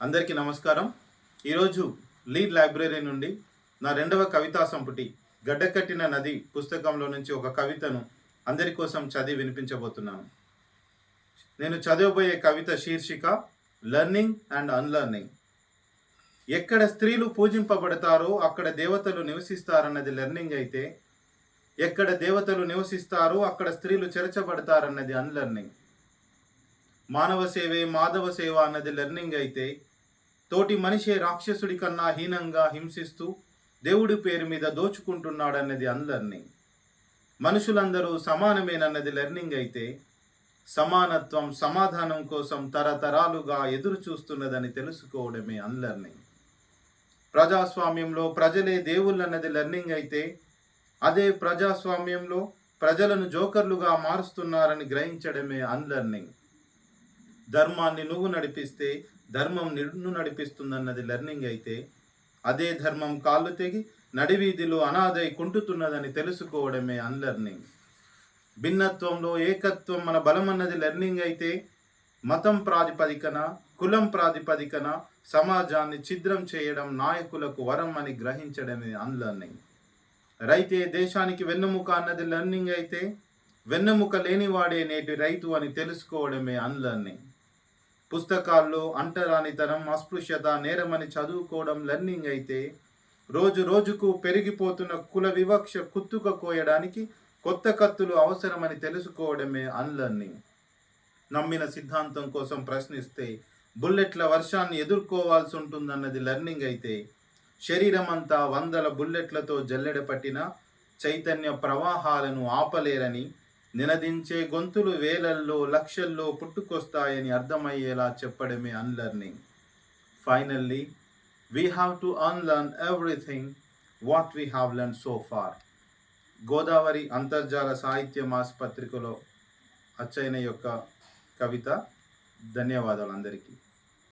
అందరికీ నమస్కారం. ఈరోజు లీడ్ లైబ్రరీ నుండి నా రెండవ కవితా సంపుటి గడ్డకట్టిన నది పుస్తకంలో నుంచి ఒక కవితను అందరి కోసం చదివి వినిపించబోతున్నాను. నేను చదవబోయే కవిత శీర్షిక లెర్నింగ్ అండ్ అన్లర్నింగ్ ఎక్కడ స్త్రీలు పూజింపబడతారో అక్కడ దేవతలు నివసిస్తారన్నది లెర్నింగ్ అయితే ఎక్కడ దేవతలు నివసిస్తారో అక్కడ స్త్రీలు చెరచబడతారన్నది అన్లర్నింగ్ మానవ సేవే మాధవ సేవ అన్నది లెర్నింగ్ అయితే తోటి మనిషే రాక్షసుడి కన్నా హీనంగా హింసిస్తూ దేవుడి పేరు మీద దోచుకుంటున్నాడన్నది అన్లెర్నింగ్ మనుషులందరూ సమానమేనన్నది లెర్నింగ్ అయితే సమానత్వం సమాధానం కోసం తరతరాలుగా ఎదురు చూస్తున్నదని తెలుసుకోవడమే అన్లెర్నింగ్ ప్రజాస్వామ్యంలో ప్రజలే దేవుళ్ళన్నది లెర్నింగ్ అయితే అదే ప్రజాస్వామ్యంలో ప్రజలను జోకర్లుగా మారుస్తున్నారని గ్రహించడమే అన్లెర్నింగ్ ధర్మాన్ని నువ్వు నడిపిస్తే ధర్మం నిన్ను నడిపిస్తుందన్నది లెర్నింగ్ అయితే అదే ధర్మం కాళ్ళు తెగి నడివీధిలో అనాదై కుంటుతున్నదని తెలుసుకోవడమే అన్లెర్నింగ్ భిన్నత్వంలో ఏకత్వం మన బలమన్నది లెర్నింగ్ అయితే మతం ప్రాతిపదికన కులం ప్రాతిపదికన సమాజాన్ని ఛిద్రం చేయడం నాయకులకు వరం అని గ్రహించడమే అన్లెర్నింగ్ రైతే దేశానికి వెన్నెముక అన్నది లెర్నింగ్ అయితే వెన్నెముక లేనివాడే నేటి రైతు అని తెలుసుకోవడమే అన్లెర్నింగ్ పుస్తకాల్లో అంటరానితనం అస్పృశ్యత నేరమని చదువుకోవడం లెర్నింగ్ అయితే రోజు రోజుకు పెరిగిపోతున్న కుల వివక్ష కుత్తుక కోయడానికి కొత్త కత్తులు అవసరమని తెలుసుకోవడమే అన్లర్నింగ్ నమ్మిన సిద్ధాంతం కోసం ప్రశ్నిస్తే బుల్లెట్ల వర్షాన్ని ఎదుర్కోవాల్సి ఉంటుందన్నది లెర్నింగ్ అయితే శరీరం అంతా వందల బుల్లెట్లతో జల్లెడ పట్టిన చైతన్య ప్రవాహాలను ఆపలేరని నినదించే గొంతులు వేలల్లో లక్షల్లో పుట్టుకొస్తాయని అర్థమయ్యేలా చెప్పడమే unlearning. Finally we have to unlearn everything what we have learn so far Godavari అంతర్జాల సాహిత్య మాసపత్రికలో అచ్చైన యొక్క కవిత. ధన్యవాదాలు అందరికీ.